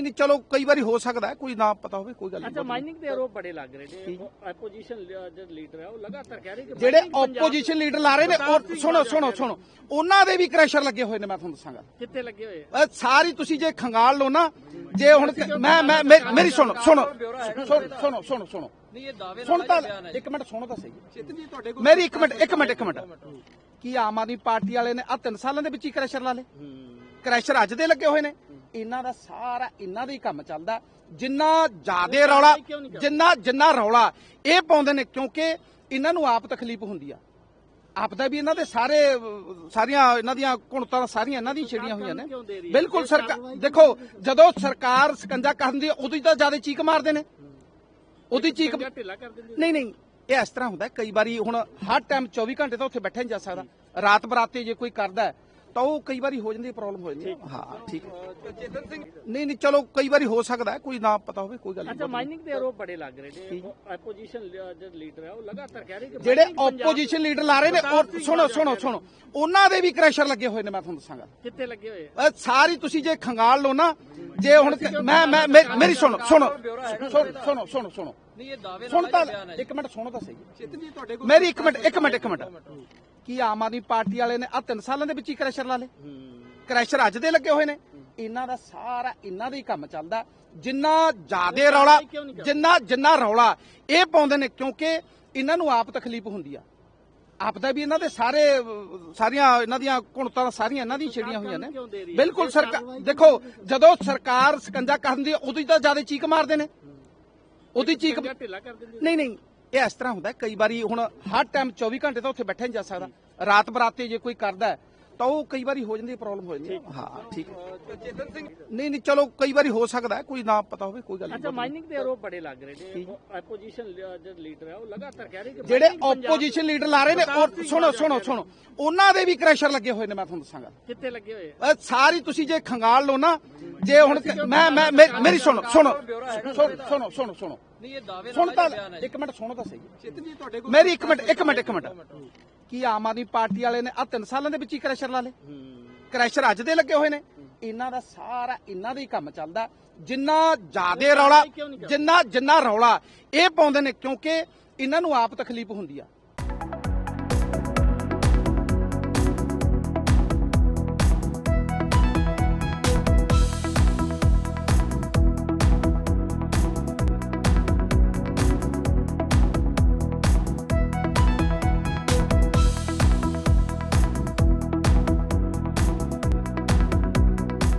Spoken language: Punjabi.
ਨਹੀਂ ਨਹੀਂ ਚਲੋ ਕਈ ਵਾਰੀ ਹੋ ਸਕਦਾ ਕੋਈ ਨਾ ਪਤਾ ਹੋਵੇ ਕੋਈ ਗੱਲ ਅੱਛਾ ਨਹੀਂ ਮਾਈਨਿੰਗ ਦੇ ਆਰੋਪ ਬੜੇ ਲੱਗ ਰਹੇ ਨੇ। ਆਪੋਜੀਸ਼ਨ ਲੀਡਰ ਹੈ ਉਹ ਲਗਾਤਾਰ ਕਹਿ ਰਹੇ ਕਿ ਜਿਹੜੇ ਆਪੋਜੀਸ਼ਨ ਲੀਡਰ ਲਾ ਰਹੇ ਨੇ ਉਹ ਸੁਣੋ ਸੁਣੋ ਸੁਣੋ। ਉਹਨਾਂ ਦੇ ਵੀ ਕ੍ਰੈਸ਼ਰ ਲੱਗੇ ਹੋਏ ਨੇ ਮੈਂ ਤੁਹਾਨੂੰ ਦੱਸਾਂਗਾ। ਕਿੱਥੇ ਲੱਗੇ ਹੋਏ ਸਾਰੀ ਤੁਸੀਂ ਜੇ ਖੰਗਾਲ ਲਓ ਨਾ ਜੇ ਹੁਣ ਮੈਂ ਮੈਂ ਮੇਰੀ ਸੁਣੋ ਸੁਣੋ ਸੁਣੋ ਸੁਣੋ ਸੁਣੋ ਨਹੀਂ ਇਹ ਦਾਅਵੇ ਸੁਣ ਤਾਂ ਇੱਕ ਮਿੰਟ ਸੁਣੋ ਤਾਂ ਸਹੀ। ਚਿਤਨ ਜੀ ਤੁਹਾਡੇ ਕੋਲ ਮੇਰੀ ਇੱਕ ਮਿੰਟ ਇੱਕ ਮਿੰਟ ਇੱਕ ਮਿੰਟ। ਕੀ ਆਮ ਆਦਮੀ ਪਾਰਟੀ ਵਾਲੇ ਨੇ ਆ ਤਿੰਨ ਸਾਲਾਂ ਦੇ ਵਿੱਚ ਹੀ ਕ੍ਰੈਸ਼ਰ ਲਾ ਲਏ? ਕ੍ਰੈਸ਼ਰ ਅੱਜ ਦੇ ਲੱਗੇ ਹੋਏ ਨੇ। ਇਹਨਾਂ ਦਾ ਸਾਰਾ ਇਹਨਾਂ ਦਾ ਹੀ ਕੰਮ ਚੱਲਦਾ। ਜਿੰਨਾ ਜ਼ਿਆਦੇ ਰੌਲਾ ਜਿੰਨਾ ਜਿੰਨਾ ਰੌਲਾ ਇਹ ਪਾਉਂਦੇ ਨੇ ਕਿਉਂਕਿ ਇਹਨਾਂ ਨੂੰ ਆਪ ਤਕਲੀਫ ਹੁੰਦੀ ਆ। ਆਪ ਦਾ ਵੀ ਇਹਨਾਂ ਦੇ ਸਾਰੇ ਸਾਰੀਆਂ ਇਹਨਾਂ ਦੀਆਂ ਕੁਣਤਾਂ ਸਾਰੀਆਂ ਇਹਨਾਂ ਦੀਆਂ ਛੇੜੀਆਂ ਹੋਈਆਂ ਨੇ? ਬਿਲਕੁਲ ਸਰਕਾਰ ਦੇਖੋ ਜਦੋਂ ਸਰਕਾਰ ਸਕੰਜਾ ਕਰਦੀ ਉਦੋਂ ਤਾਂ ਜ਼ਿਆਦਾ ਚੀਕ ਮਾਰਦੇ ਨੇ। ਉਹਦੀ ਚੀਕ ਨਹੀਂ ਨਹੀਂ ਇਹ ਇਸ ਤਰ੍ਹਾਂ ਹੁੰਦਾ। ਕਈ ਵਾਰੀ ਹੁਣ ਹਰ ਟਾਈਮ 24 ਘੰਟੇ ਤਾਂ ਉੱਥੇ ਬੈਠਾ ਨਹੀਂ ਜਾ ਸਕਦਾ। ਰਾਤ ਬਰਾਤੇ ਜੇ ਕੋਈ ਕਰਦਾ ਤਾਂ ਉਹ ਕਈ ਵਾਰੀ ਹੋ ਜਾਂਦੀ ਪ੍ਰੋਬਲਮ ਹੋ ਜਾਂਦੀ ਹੈ। ਹਾਂ ਠੀਕ ਹੈ। ਚੇਤਨ ਸਿੰਘ ਨਹੀਂ ਨਹੀਂ ਚਲੋ ਕਈ ਵਾਰੀ ਹੋ ਸਕਦਾ ਹੈ, ਕੋਈ ਨਾ ਪਤਾ ਹੋਵੇ ਕੋਈ ਗੱਲ ਅੱਛਾ ਨਹੀਂ ਮਾਈਨਿੰਗ ਦੇ ਆਰੋਪ ਬੜੇ ਲੱਗ ਰਹੇ ਨੇ। ਆਪੋਜੀਸ਼ਨ ਜਿਹੜੇ ਲੀਡਰ ਹੈ ਉਹ ਲਗਾਤਾਰ ਕਹਿ ਰਹੇ ਕਿ ਜਿਹੜੇ mining ਪੰਜਾਬ ਆਪੋਜੀਸ਼ਨ ਲੀਡਰ ਲਾ ਰਹੇ ਨੇ ਉਹ ਸੁਣੋ ਸੁਣੋ ਸੁਣੋ। ਉਹਨਾਂ ਦੇ ਵੀ ਕ੍ਰੈਸ਼ਰ ਲੱਗੇ ਹੋਏ ਨੇ ਮੈਂ ਤੁਹਾਨੂੰ ਦੱਸਾਂਗਾ। ਕਿੱਥੇ ਲੱਗੇ ਹੋਏ? ਅਹ ਸਾਰੀ ਤੁਸੀਂ ਜੇ ਖੰਗਾਲ ਲਓ ਨਾ ਜੇ ਹੁਣ ਕ- ਮੈਂ ਮੈਂ ਮੇ- ਮੇਰੀ ਸੁਣੋ ਸੁਣੋ ਸੁਣੋ ਸੁਣੋ ਸੁਣੋ ਸੁਣੋ। ਨਹੀਂ ਇਹ ਦਾਅਵੇ ਸੁਣ ਤਾਂ ਇੱਕ ਮਿੰਟ ਸੁਣੋ ਤਾਂ ਸਹੀ। ਚਿਤਨ ਜੀ ਤੁਹਾਡੇ ਕੋਲ ਮੇਰੀ ਇੱਕ ਮਿੰਟ ਇੱਕ ਮਿੰਟ। ਇੱਕ ਮਿੰਟ। ਕੀ ਆਮ ਆਦਮੀ ਪਾਰਟੀ ਵਾਲੇ ਨੇ ਆ ਤਿੰਨ ਸਾਲਾਂ ਦੇ ਵਿੱਚ ਹੀ ਕ੍ਰੈਸ਼ਰ ਲਾ ਲਏ। ਕ੍ਰੈਸ਼ਰ ਅੱਜ ਦੇ ਲੱਗੇ ਹੋਏ ਨੇ। ਇਹਨਾਂ ਦਾ ਸਾਰਾ ਇਹਨਾਂ ਦਾ ਹੀ ਕੰਮ ਚੱਲਦਾ। ਜਿੰਨਾ ਜ਼ਿਆਦੇ ਰੌਲਾ ਜਿੰਨਾ ਜਿੰਨਾ ਰੌਲਾ ਇਹ ਪਾਉਂਦੇ ਨੇ ਕਿਉਂਕਿ ਇਹਨਾਂ ਨੂੰ ਆਪ ਤਕਲੀਫ ਹੁੰਦੀ ਆ। ਆਪ ਦਾ ਵੀ ਇਹਨਾਂ ਦੇ ਸਾਰੇ ਸਾਰੀਆਂ ਇਹਨਾਂ ਦੀਆਂ ਕੁਣਤਾਂ ਸਾਰੀਆਂ ਇਹਨਾਂ ਦੀਆਂ ਛੇੜੀਆਂ ਹੋਈਆਂ ਨੇ। ਦੇ? ਬਿਲਕੁਲ ਸਰਕਾਰ ਦੇਖੋ ਜਦੋਂ ਸਰਕਾਰ ਸਕੰਜਾ ਕਰਦੀ ਹੈ ਉਦੋਂ ਹੀ ਤਾਂ ਜ਼ਿਆਦਾ ਚੀਕ ਮਾਰਦੇ ਨੇ। ਉਹਦੀ ਚੀਕ ਨਹੀਂ ਨਹੀਂ ਇਹ ਇਸ ਤਰ੍ਹਾਂ ਹੁੰਦਾ ਕਈ ਵਾਰੀ ਹੁਣ ਹਰ ਟਾਈਮ 24 ਘੰਟੇ ਤਾਂ ਉੱਥੇ ਬੈਠਾ ਨਹੀਂ ਜਾ ਸਕਦਾ। ਰਾਤ ਬਰਾਤੇ ਜੇ ਕੋਈ ਕਰਦਾ ਤਾਂ ਉਹ ਕਈ ਵਾਰੀ ਹੋ ਜਾਂਦੀ ਪ੍ਰੋਬਲਮ ਹੋ ਜਾਂਦੀ ਹੈ। ਠੀਕ। ਚੇਤਨ ਸਿੰਘ ਨਹੀਂ ਨਹੀਂ ਚਲੋ ਕਈ ਵਾਰੀ ਹੋ ਸਕਦਾ ਕੋਈ ਨਾ ਪਤਾ ਹੋਵੇ ਕੋਈ ਗੱਲ ਅੱਛਾ ਨਹੀਂ ਮਾਈਨਿੰਗ ਦੇ ਆਰੋਪ ਬੜੇ ਲੱਗ ਰਹੇ ਨੇ। ਆਪੋਜੀਸ਼ਨ ਜਿਹੜੇ ਲੀਡਰ ਹੈ ਉਹ ਲਗਾਤਾਰ ਕਹਿ ਰਹੇ ਕਿ ਜਿਹੜੇ ਆਪੋਜੀਸ਼ਨ ਲੀਡਰ ਲਾ ਰਹੇ ਨੇ ਸੁਣੋ ਸੁਣੋ ਸੁਣੋ ਉਹਨਾਂ ਦੇ ਵੀ ਕ੍ਰੈਸ਼ਰ ਲੱਗੇ ਹੋਏ ਨੇ ਮੈਂ ਤੁਹਾਨੂੰ ਦੱਸਾਂਗਾ। ਕਿੱਥੇ ਲੱਗੇ ਹੋਏ? ਅਹ ਸਾਰੀ ਤੁਸੀਂ ਜੇ ਖੰਗਾਲ ਲਓ ਨਾ ਜੇ ਹੁਣ ਮੈਂ ਮੈਂ ਮੇਰੀ ਸੁਣੋ ਸੁਣੋ। ਸੁਣੋ ਸੁਣੋ ਸੁਣੋ ਸੁਣੋ ਨਹੀਂ ਇਹ ਦਾਅਵੇ ਸੁਣ ਨਾਲ ਤਾਂ ਇੱਕ ਮਿੰਟ ਸੁਣੋ ਤਾਂ ਸਹੀ। ਮੇਰੀ ਇੱਕ ਮਿੰਟ ਇੱਕ ਮਿੰਟ ਇੱਕ ਮਿੰਟ। ਕੀ ਆਮ ਆਦਮੀ ਪਾਰਟੀ ਵਾਲੇ ਨੇ ਆ ਤਿੰਨ ਸਾਲਾਂ ਦੇ ਵਿੱਚ ਹੀ ਕ੍ਰੈਸ਼ਰ ਲਾ ਲਏ? ਕ੍ਰੈਸ਼ਰ ਅੱਜ ਦੇ ਲੱਗੇ ਹੋਏ ਨੇ। ਇਹਨਾਂ ਦਾ ਸਾਰਾ ਇਹਨਾਂ ਦਾ ਹੀ ਕੰਮ ਚੱਲਦਾ। ਜਿੰਨਾ ਜ਼ਿਆਦੇ ਰੌਲਾ ਜਿੰਨਾ ਜਿੰਨਾ ਰੌਲਾ ਇਹ ਪਾਉਂਦੇ ਨੇ ਕਿਉਂਕਿ ਇਹਨਾਂ ਨੂੰ ਆਪ ਤਕਲੀਫ ਹੁੰਦੀ ਆ।